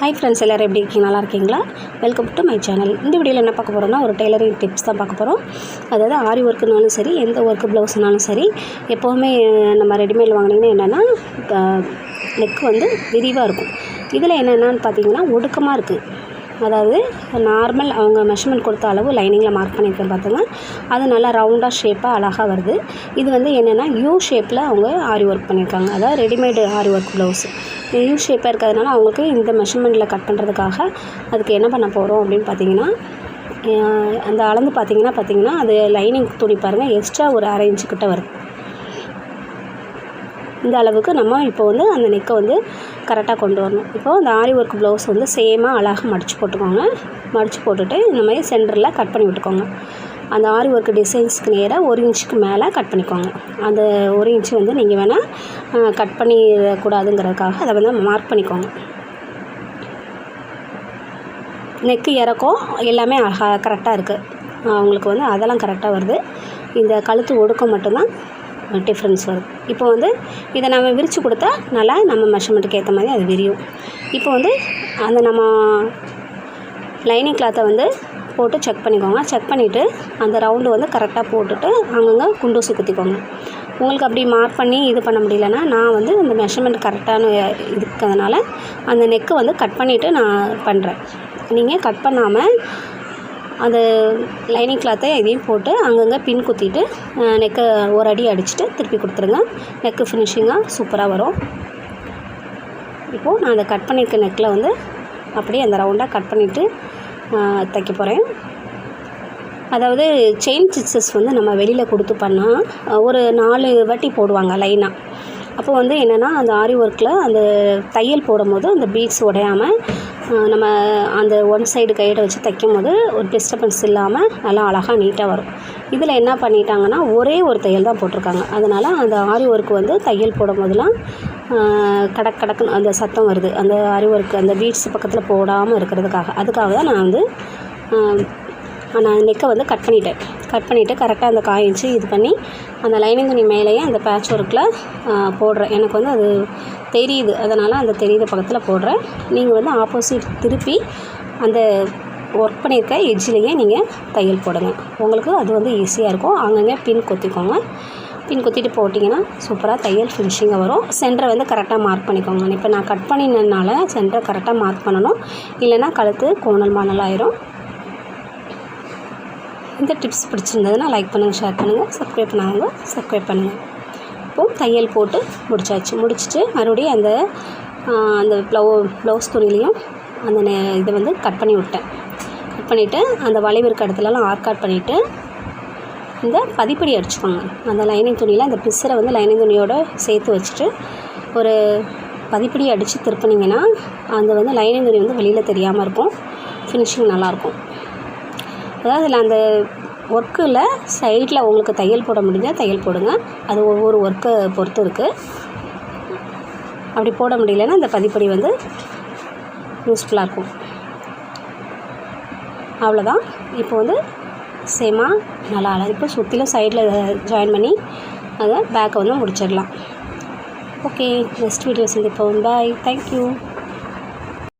Hi friends எல்லோரும் எப்படி இருக்கீங்க? நல்லா இருக்கீங்களா? வெல்கம் டு மை சேனல் இந்த வீடியோவில் என்ன பார்க்க போகிறோம்னா ஒரு டெய்லரிங் டிப்ஸ் தான் பார்க்க போகிறோம் அதாவது ஆரி ஒர்க்குனாலும் சரி எந்த ஒர்க்கு ப்ளவுஸ்னாலும் சரி எப்போவுமே நம்ம ரெடிமேட் வாங்கினீங்கன்னா என்னென்னா நெக் வந்து விரிவாக இருக்கும். இதில் என்னென்னு பார்த்தீங்கன்னா ஒடுக்கமாக இருக்குது அதாவது நார்மல் அவங்க மெஷர்மெண்ட் கொடுத்த அளவு லைனிங்கில் மார்க் பண்ணியிருக்கேன் பார்த்துங்க அது நல்லா ரவுண்டாக ஷேப்பாக அழகாக வருது. இது வந்து என்னென்னா யூ ஷேப்பில் அவங்க ஆரி ஒர்க் பண்ணியிருக்காங்க. அதாவது readymade aari work blouse U ஷேப்பாக இருக்கிறதுனால அவங்களுக்கு இந்த மெஷர்மெண்ட்டில் கட் பண்ணுறதுக்காக அதுக்கு என்ன பண்ண போகிறோம் அப்படின்னு பார்த்தீங்கன்னா அந்த அளந்து பார்த்தீங்கன்னா பார்த்தீங்கன்னா அது லைனிங் துணி பாருங்கள் எக்ஸ்ட்ரா ஒரு அரை இன்ச்சு கிட்ட வருது இந்த அளவுக்கு நம்ம இப்போ வந்து அந்த நெக்கை வந்து கரெக்டாக கொண்டு வரணும். இப்போது அந்த ஆரி ஒர்க் ப்ளவுஸ் வந்து சேமாக அழகாக மடித்து போட்டுக்கோங்க. மடித்து போட்டுட்டு இந்த மாதிரி சென்டரில் கட் பண்ணி விட்டுக்கோங்க. அந்த ஆரி ஒர்க் டிசைன்ஸ்க்கு நேராக ஒரு இன்ச்சுக்கு மேலே கட் பண்ணிக்கோங்க. அந்த ஒரு இன்ச்சு வந்து நீங்கள் வேணால் கட் பண்ணிடக்கூடாதுங்கிறதுக்காக அதை வந்து மார்க் பண்ணிக்கோங்க. நெக்கு இறக்கம் எல்லாமே அழகாக கரெக்டாக இருக்குது அவங்களுக்கு வந்து அதெல்லாம் கரெக்டாக வருது. இந்த கழுத்து ஒடுக்கம் மட்டும்தான் டிஃப்ரென்ஸ் வருது. இப்போ வந்து இதை நம்ம விரித்து கொடுத்தா நல்லா நம்ம மெஷர்மெண்ட்டுக்கு ஏற்ற மாதிரி அது விரியும். இப்போ வந்து அந்த நம்ம லைனிங் கிளாத்தை வந்து போட்டு செக் பண்ணிக்கோங்க. செக் பண்ணிவிட்டு அந்த ரவுண்டு வந்து கரெக்டாக போட்டுட்டு அங்கங்கே குண்டூசி குத்திக்கோங்க. உங்களுக்கு அப்படி மார்க் பண்ணி இது பண்ண முடியலன்னா நான் வந்து இந்த மெஷர்மெண்ட் கரெக்டான இருக்கிறதுனால அந்த நெக்கு வந்து கட் பண்ணிவிட்டு நான் பண்ணுறேன் நீங்கள் கட் பண்ணாமல் அந்த லைனிங் கிளாத்தை இதையும் போட்டு அங்கங்கே பின் குத்திட்டு நெக்கை ஒரு அடி அடிச்சுட்டு திருப்பி கொடுத்துருங்க. நெக்கு ஃபினிஷிங்காக சூப்பராக வரும். இப்போது நான் அதை கட் பண்ணியிருக்க நெக்கில் வந்து அப்படியே அந்த ரவுண்டாக கட் பண்ணிவிட்டு தைக்க போகிறேன் அதாவது செயின் ஸ்டிச்சஸ் வந்து நம்ம வெளியில் கொடுத்து பண்ணால் ஒரு நாலு வாட்டி போடுவாங்க லைனாக அப்போ வந்து என்னென்னா அந்த ஆரி ஒர்க்கில் அந்த தையல் போடும்போது அந்த பீட்ஸ் உடையாமல் நம்ம அந்த ஒன் சைடு கையிட வச்சு தைக்கும் போது ஒரு டிஸ்டர்பன்ஸ் இல்லாமல் நல்லா அழகாக நீட்டாக வரும். இதில் என்ன பண்ணிட்டாங்கன்னா ஒரே ஒரு தையல் தான் போட்டிருக்காங்க. அதனால் அந்த ஆரி ஒர்க் வந்து தையல் போடும் போதெல்லாம் கடக் கடக்குன்னு அந்த சத்தம் வருது. அந்த ஆரி அந்த பீட்ஸ் பக்கத்தில் போடாமல் இருக்கிறதுக்காக. அதுக்காக தான் நான் வந்து நான் நெக்கை வந்து கட் பண்ணிட்டேன். கட் பண்ணிவிட்டு கரெக்டாக அந்த காய் இது பண்ணி அந்த லைனிங் துணி மேலேயே அந்த பேட்ச் ஒர்க்கில் போடுறேன். எனக்கு வந்து அது தெரியுது. அதனால் அந்த தெரியுத பக்கத்தில் போடுறேன். நீங்கள் வந்து ஆப்போசிட் திருப்பி அந்த ஒர்க் பண்ணியிருக்க எட்ஜிலேயே நீங்கள் தையல் போடுங்க. உங்களுக்கு அது வந்து ஈஸியாக இருக்கும். அங்கங்கே பின் கொத்திக்கோங்க. பின் குத்திட்டு போட்டிங்கன்னா சூப்பராக தையல் ஃபினிஷிங்காக வரும். சென்டரை வந்து கரெக்டாக மார்க் பண்ணிக்கோங்க. இப்போ நான் கட் பண்ணினதுனால சென்டரை கரெக்டாக மார்க் பண்ணணும். இல்லைன்னா கழுத்து கோணல் மானல் ஆயிரும். இந்த டிப்ஸ் பிடிச்சிருந்ததுன்னா லைக் பண்ணுங்கள் ஷேர் பண்ணுங்கள் சப்ஸ்கிரைப் பண்ணாங்க சப்ஸ்கிரைப் பண்ணுங்கள் இப்போது தையல் போட்டு முடிச்சாச்சு. முடிச்சுட்டு மறுபடியும் அந்த அந்த ப்ளவு ப்ளவுஸ் துணிலையும் அந்த நெ இதை வந்து கட் பண்ணி விட்டேன். கட் பண்ணிவிட்டு அந்த வளைவு இருக்க இடத்துலலாம் ஆர்காட் பண்ணிவிட்டு இந்த பதிப்படி அடிச்சுக்கோங்க அந்த லைனிங் துணியில் அந்த பிசரை வந்து லைனிங் துணியோடு சேர்த்து வச்சுட்டு ஒரு பதிப்படி அடித்து திருப்பினீங்கன்னா அந்த வந்து லைனிங் துணி வந்து வெளியில் தெரியாமல் இருக்கும். ஃபினிஷிங் நல்லாயிருக்கும் அதாவது அதில் அந்த ஒர்க்கில் சைடில் உங்களுக்கு தையல் போட முடிஞ்சால் தையல் போடுங்க. அது ஒவ்வொரு ஒர்க்கை பொறுத்து இருக்குது அப்படி போட முடியலன்னா அந்த பதிப்படி வந்து யூஸ்ஃபுல்லாக இருக்கும். அவ்வளோதான் இப்போ வந்து சேமாக நல்லா அழகு. இப்போ சுற்றிலும் சைடில் ஜாயின் பண்ணி அதை பேக்கை வந்து முடிச்சிடலாம். ஓகே நெக்ஸ்ட் வீடியோ சந்திப்போம். Bye thank you